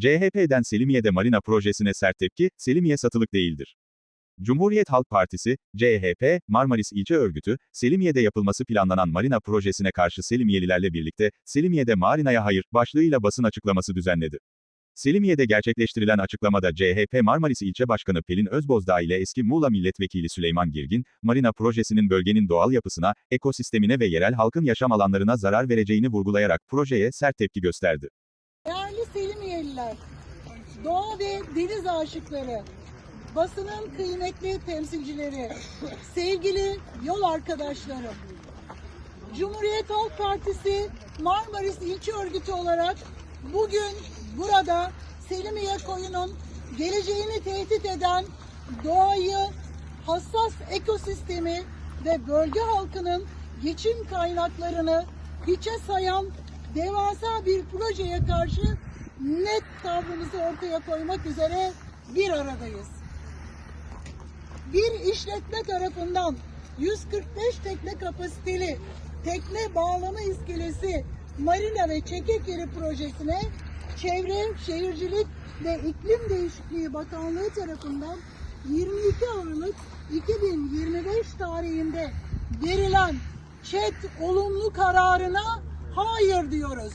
CHP'den Selimiye'de marina projesine sert tepki, Selimiye satılık değildir. Cumhuriyet Halk Partisi, CHP, Marmaris İlçe Örgütü, Selimiye'de yapılması planlanan marina projesine karşı Selimiyelilerle birlikte, Selimiye'de marinaya hayır, başlığıyla basın açıklaması düzenledi. Selimiye'de gerçekleştirilen açıklamada CHP Marmaris İlçe Başkanı Pelin Özbozdağ ile eski Muğla Milletvekili Süleyman Girgin, marina projesinin bölgenin doğal yapısına, ekosistemine ve yerel halkın yaşam alanlarına zarar vereceğini vurgulayarak projeye sert tepki gösterdi. Değerli Selimiyeliler, doğa ve deniz aşıkları, basının kıymetli temsilcileri, sevgili yol arkadaşlarım. Cumhuriyet Halk Partisi Marmaris İlçe Örgütü olarak bugün burada Selimiye koyunun geleceğini tehdit eden doğayı, hassas ekosistemi ve bölge halkının geçim kaynaklarını hiçe sayan devasa bir projeye karşı net tavrımızı ortaya koymak üzere bir aradayız. Bir işletme tarafından 145 tekne kapasiteli tekne bağlama iskelesi marina ve çekek yeri projesine Çevre, Şehircilik ve İklim Değişikliği Bakanlığı tarafından 22 Aralık 2025 tarihinde verilen ÇED olumlu kararına hayır diyoruz.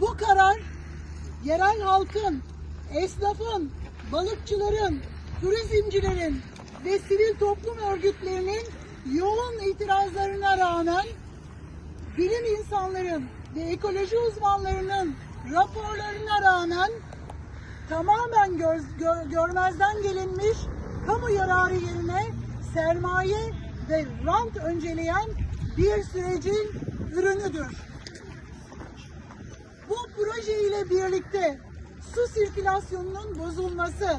Bu karar yerel halkın, esnafın, balıkçıların, turizmcilerin ve sivil toplum örgütlerinin yoğun itirazlarına rağmen bilim insanların ve ekoloji uzmanlarının raporlarına rağmen tamamen göz, gö- görmezden gelinmiş kamu yararı yerine sermaye ve rant önceleyen bir sürecin ürünüdür. Proje ile birlikte su sirkülasyonunun bozulması,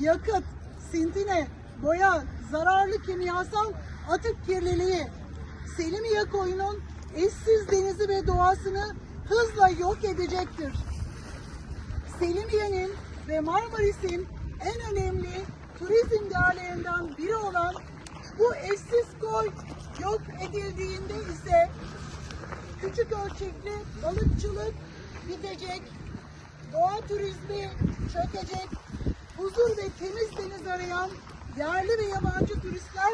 yakıt, sintine, boya, zararlı kimyasal atık kirliliği, Selimiye koyunun eşsiz denizi ve doğasını hızla yok edecektir. Selimiye'nin ve Marmaris'in en önemli turizm değerlerinden biri olan bu eşsiz koy yok edildiğinde ise küçük ölçekli balıkçılık bitecek, doğa turizmi çökecek, huzur ve temiz deniz arayan yerli ve yabancı turistler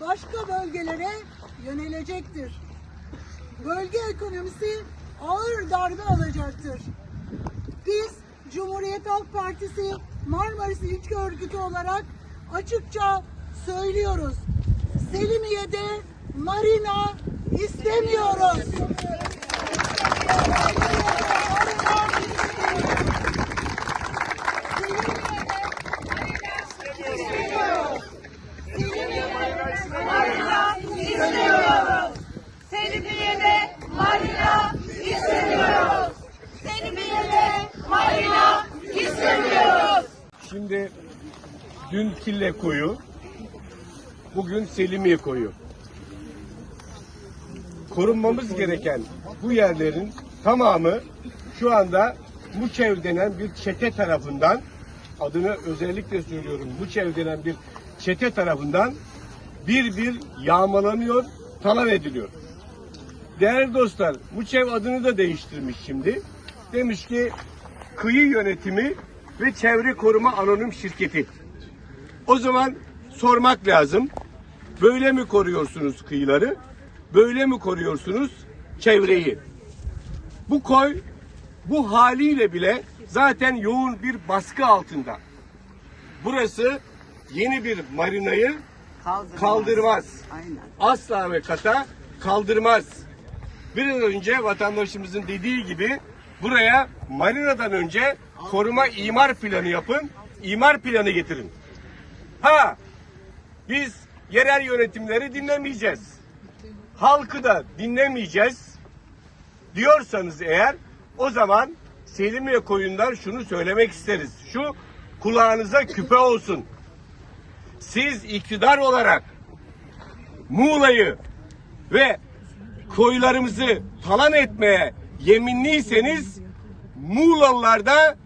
başka bölgelere yönelecektir. Bölge ekonomisi ağır darbe alacaktır. Biz Cumhuriyet Halk Partisi Marmaris İlçe Örgütü olarak açıkça söylüyoruz. Selimiye'de marina istemiyoruz. Selimiye'de Şimdi dün Kille koyu, bugün Selimiye koyu. Korunmamız gereken bu yerlerin tamamı şu anda Muçev denen bir çete tarafından adını özellikle söylüyorum Muçev denen bir çete tarafından bir bir yağmalanıyor, talan ediliyor. Değerli dostlar, Muçev adını da değiştirmiş şimdi. Demiş ki kıyı yönetimi ve çevre koruma anonim şirketi. O zaman sormak lazım. Böyle mi koruyorsunuz kıyıları? Böyle mi koruyorsunuz çevreyi? Bu koy bu haliyle bile zaten yoğun bir baskı altında. Burası yeni bir marinayı kaldırmaz. Asla ve kata kaldırmaz. Biraz önce vatandaşımızın dediği gibi buraya marinadan önce koruma imar planı yapın, imar planı getirin. Ha, biz yerel yönetimleri dinlemeyeceğiz. Halkı da dinlemeyeceğiz diyorsanız eğer o zaman Selimiye koyundan şunu söylemek isteriz. Şu kulağınıza küpe olsun. Siz iktidar olarak Muğla'yı ve koylarımızı talan etmeye yeminliyseniz Muğlalılar da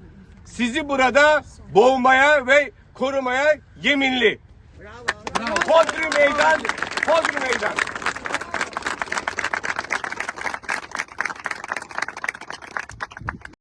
sizi burada boğmaya ve korumaya yeminli. Hodri meydan, hodri meydan.